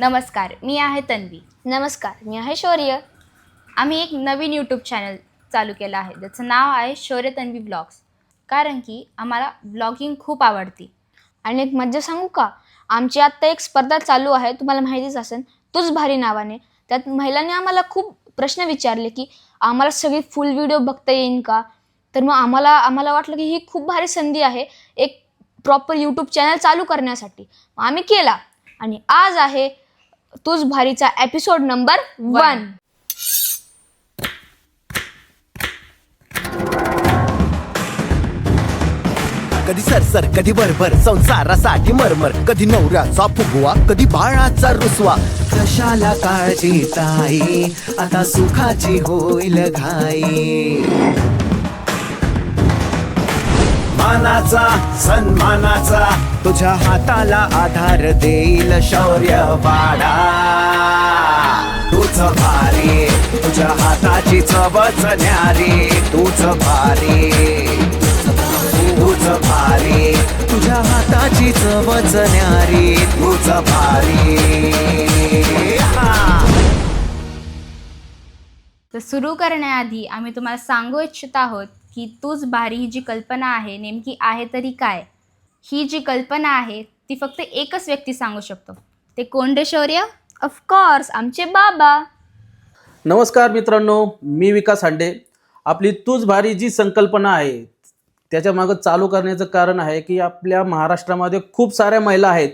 नमस्कार मी आहे तन्वी. नमस्कार मी आहे शौर्य. आम्ही एक नवीन यूट्यूब चॅनल चालू केलं आहे. ज्याचं नाव आहे शौर्य तन्वी ब्लॉग्स. कारण की आम्हाला ब्लॉगिंग खूप आवडती. आणि एक मज्जा सांगू का? आमची आत्ता एक स्पर्धा चालू आहे. तुम्हाला माहितीच असेल तूच भारी नावाने. त्यात महिलांनी आम्हाला खूप प्रश्न विचारले की आम्हाला सगळी फुल व्हिडिओ बघता येईन का? तर मग आम्हाला आम्हाला वाटलं की ही खूप भारी संधी आहे एक प्रॉपर यूट्यूब चॅनल चालू करण्यासाठी. मग आम्ही केला. आणि आज आहे तूच भारीचा एपिसोड नंबर वन कधी सरसर कधी भरभर संसारासाठी मरमर. कधी नवऱ्याचा फुगवा कधी बाळाचा रुसवा. कशाला काळजी ताई? आता सुखाची होईल घाई. मानाचा सन्मानाचा तुझ्या हाताला आधार देईल शौर्य वाडा. तूच भारी तुझ्या हाताची चवच न्यारी. तूच भारी तूच भारी तुझ्या हाताची चवच न्यारी. तूच भारी. तर सुरू करण्याआधी आम्ही तुम्हाला सांगू इच्छित आहोत की तूच भारी ही जी कल्पना आहे नेमकी आहे तरी काय? ही जी कल्पना आहे ती फक्त एकच व्यक्ती सांगू शकतो. ते कोण रे शौर्य ऑफकोर्स आमचे बाबा. नमस्कार मित्रांनो मी विकास हांडे. आपली तूच भारी जी संकल्पना आहे त्याच्या मागं चालू करण्याचं कारण आहे की आपल्या महाराष्ट्रामध्ये खूप साऱ्या महिला आहेत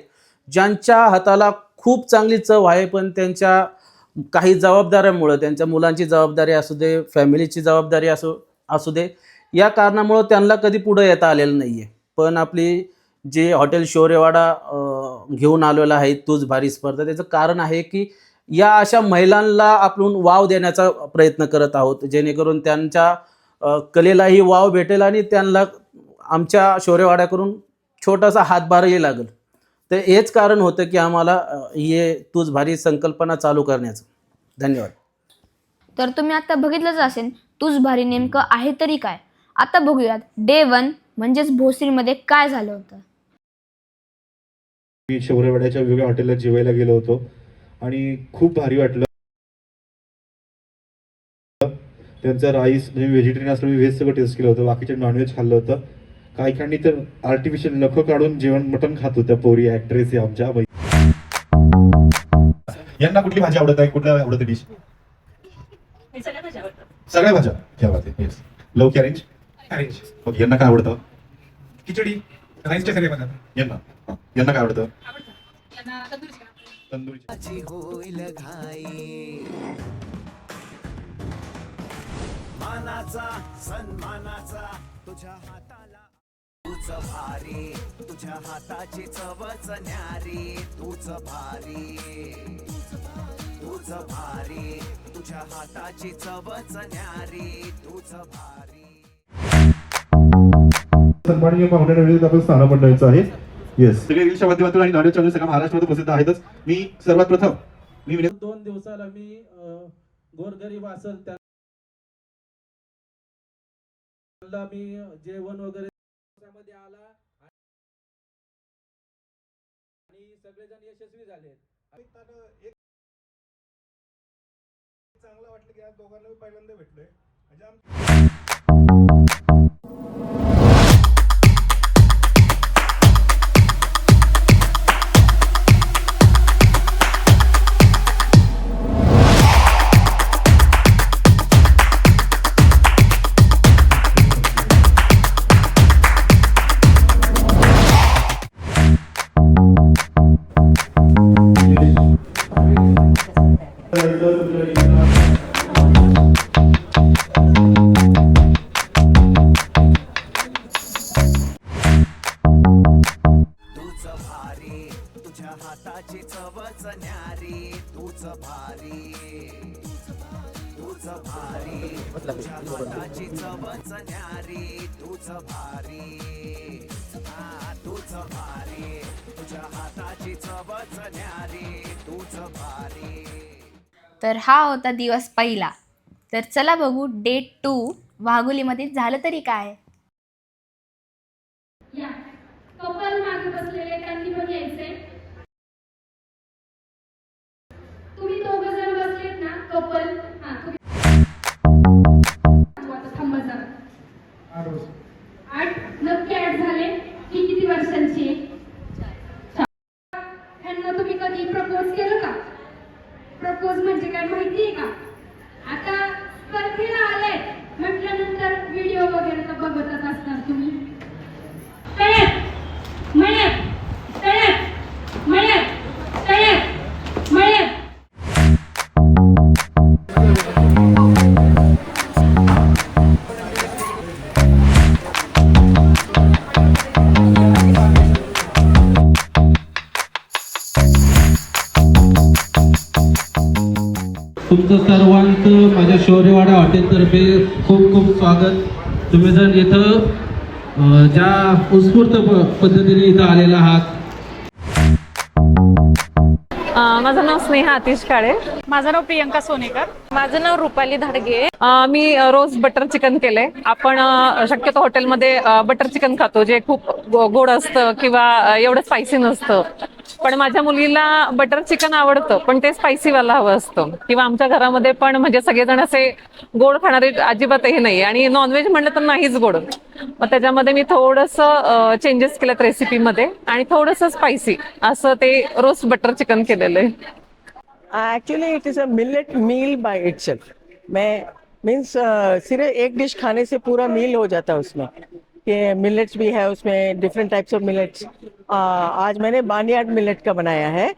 ज्यांच्या हाताला खूप चांगली चव आहे पण त्यांच्या काही जबाबदाऱ्यामुळं त्यांच्या मुलांची जबाबदारी असू दे फॅमिलीची जबाबदारी असू असू दे. या कारणामुळं त्यांना कधी पुढं येता आलेलं नाही आहे पण आपली जे हॉटेल शौर्यवाडा घेऊन आलेलं आहे तूच भारी स्पर्धा. त्याचं कारण आहे की या अशा महिलांना आपण वाव देण्याचा प्रयत्न करत आहोत. जेणेकरून त्यांच्या कलेलाही वाव भेटेल आणि त्यांना आमच्या शौर्यवाड्याकडून छोटासा हातभारही लागेल. तर हेच कारण होतं की आम्हाला हे तूच भारी संकल्पना चालू करण्याचं. धन्यवाद. तर तुम्ही आता बघितलंच असेल तूच भारी नेमकं आहे तरी काय? आता बघूयात. डे वन म्हणजेच भोसरीमध्ये काय झालं होतं? मी शौर्यवाड्याच्या वेगळ्या हॉटेलला जेवायला गेलो होतो आणि खूप भारी वाटलं. त्यांचं राईस म्हणजे व्हेजिटेरियन असलं मी व्हेज सगळं टेस्ट केलं होतं. बाकीचे नॉनव्हेज खाल्लं होतं. काही काही तर आर्टिफिशियल नखं काढून जेवण मटण खात होत्या पोरी ऍक्ट्रेस आमच्या. यांना कुठली भाजी आवडत आहे? कुठल्या आवडत डिश सगळ्या भाज्या. क्या बात आहे येस लवकी अरेंज अरेंज ओके यांना काय आवडतं? खिचडी. राईसचे सगळे पदार्थ यांना. यांना काय आवडतं? तंदुरी होईल घाई. मानाचा सन्मानाचा तुझ्या हाताला. तुझ भारी तुझ्या हाताची चवच न्यारी. तुझ भारी. तुझ भारी तुझ्या हाताची चवच न्यारी तुझ भारी. सन्माननीय पाहुण्या वेळेस आपण स्थान मंडळाचं आहे. येस सगळे रीलच्या माध्यमातून आणि नॉलेज चॅनल सगळ्या महाराष्ट्रामध्ये प्रसिद्ध आहेतच. मी सर्वात प्रथम मी विनंती दोन दिवसाला मी गोरगरीब असेल त्यांना मी जेवण वगैरे मध्ये आला. आणि सगळेजण यशस्वी झाले. चांगलं वाटलं की आज दोघांना मी पहिल्यांदा भेटलोय. म्हणजे आम- तुझ तुझ भारी तुझ्या हाताची चवच न्यारी तुझ भारी. हा, तुझ भारी तुझ्या हाताची चवच न्यारी तुझ भारी. तर हा होता दिवस पहिला. तर चला बघू डे टू. वाघोलीमध्ये झालं तरी काय? तुमचं सर्वांचं माझ्या शौर्यवाडा हॉटेलतर्फे खूप खूप स्वागत. तुम्ही जर इथं ज्या उत्स्फूर्त पद्धतीने इथं आलेला आहात. अ, माझं नाव स्नेहा आतिश काळे. माझं नाव प्रियंका सोनेकर. माझं नाव रुपाली धाडगे. मी रोज बटर चिकन केलंय. आपण शक्यतो हॉटेलमध्ये बटर चिकन खातो जे खूप गोड असतं किंवा एवढं स्पायसी नसतं. पण माझ्या मुलीला बटर चिकन आवडतं पण ते स्पायसीवाला हवं असतं. किंवा आमच्या घरामध्ये पण म्हणजे सगळेजण असे गोड खाणारे अजिबातही नाही. आणि नॉनव्हेज म्हणलं तर नाहीच गोड. मग त्याच्यामध्ये मी थोडंसं चेंजेस केलेत रेसिपीमध्ये आणि थोडंसं स्पायसी असं ते रोस्ट बटर चिकन केलेलं आहे. Actually it is a millet meal by itself मैं मीन्स सिर्फ एक डिश खाने से पूरा मील हो जाता है उसमें. कि मिलेट्स भी है उसमें डिफरेंट टाइप्स ऑफ़ मिलेट्स आज मैंने बानियाड मिलेट का बनाया है।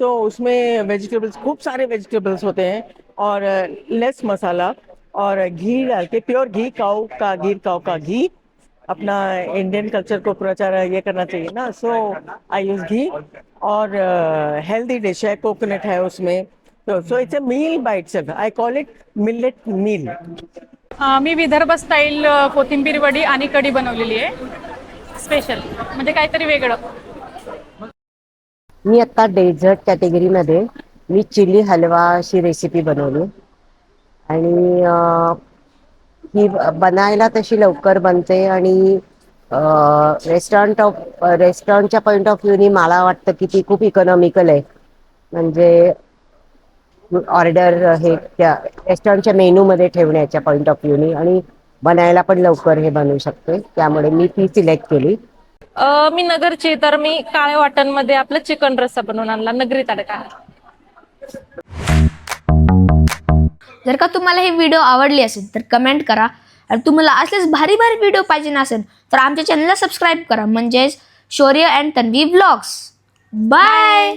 सो so, उसमें वेजिटेबल्स खूब सारे वेजिटेबल्स होते हैं और लेस मसाला और घी डाल के प्योर घी काऊ का गिर काऊ का घी। अपना इंडियन कल्चर को प्रचार ये करना चाहिए ना। सो आई यूज़ घी और हेल्दी डिश है कोकोनट है उसमें। So it's a meal itself I call it millet meal me Vidarbha style कोथिंबीर वडी आणि कढी बनवलेली आहे. स्पेशल म्हणजे काहीतरी वेगळं. मी आता डेझर्ट कॅटेगरीमध्ये मी चिली हलवा अशी रेसिपी बनवली. आणि ही बनायला तशी लवकर बनते आणि रेस्टॉरंट ऑफ रेस्टॉरंटच्या पॉईंट ऑफ व्ह्यूनी मला वाटतं की ती खूप इकॉनॉमिकल आहे. म्हणजे ऑर्डर हे त्या रेस्टॉरंटच्या मेनूमध्ये ठेवण्याच्या पॉईंट ऑफ व्ह्यूनी आणि बनायला पण लवकर हे बनवू शकते. त्यामुळे मी ती सिलेक्ट केली. अ, मी नगरची तर मी काळ्या वाटणमध्ये आपलं चिकन रस्सा बनवून आणला नगरी तडका. जर का तुम्हाला हे व्हिडिओ आवडले असेल तर कमेंट करा. आणि तुम्हाला असलेच भारी भारी व्हिडिओ पाहिजे नसेल तर आमच्या चॅनलला सबस्क्राईब करा. म्हणजेच Shaurya and Tanvi vlogs bye